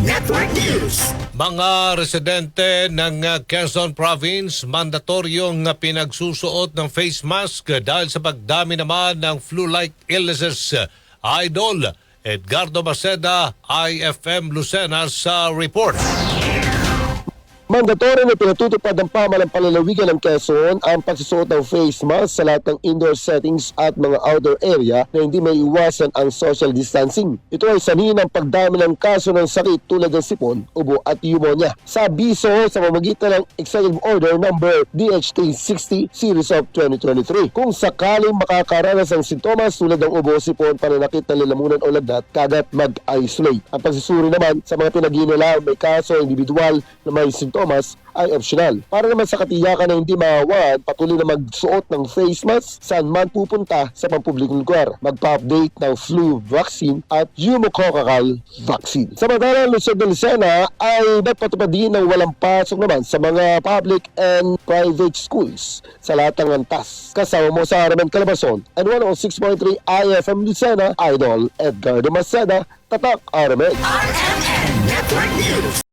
Network News. Mga residente ng uh, Quezon Province, mandatoryong uh, pinagsusuot ng face mask dahil sa pagdami naman ng flu-like illnesses. Idol, Edgardo Maceda, IFM Lucena sa report. Mandatory na pinatutupad ng pamalang palalawigan ng Quezon ang pagsusuot ng face mask sa lahat ng indoor settings at mga outdoor area na hindi may iwasan ang social distancing. Ito ay sanhi ng pagdami ng kaso ng sakit tulad ng sipon, ubo at pneumonia. Sa biso sa pamamagitan ng Executive Order number DH360 Series of 2023. Kung sakaling makakaranas ng sintomas tulad ng ubo, sipon, pananakit ng lalamunan o lagnat, kagat mag-isolate. Ang pagsusuri naman sa mga pinag-iinala may kaso individual na may sintomas ay optional. Para naman sa katiyakan na hindi mahawan, patuloy na magsuot ng face mask saan man pupunta sa pampublikong lugar. Magpa-update ng flu vaccine at pneumococcal vaccine. Samantala, Luzon de Lucena ay nagpatupad din ng walang pasok naman sa mga public and private schools sa lahat ng antas. Kasama mo sa Aramen Calabarzon and 106.3 IFM Lucena, Idol Edgar de Maceda, Tatak Aramen. RMN Network News.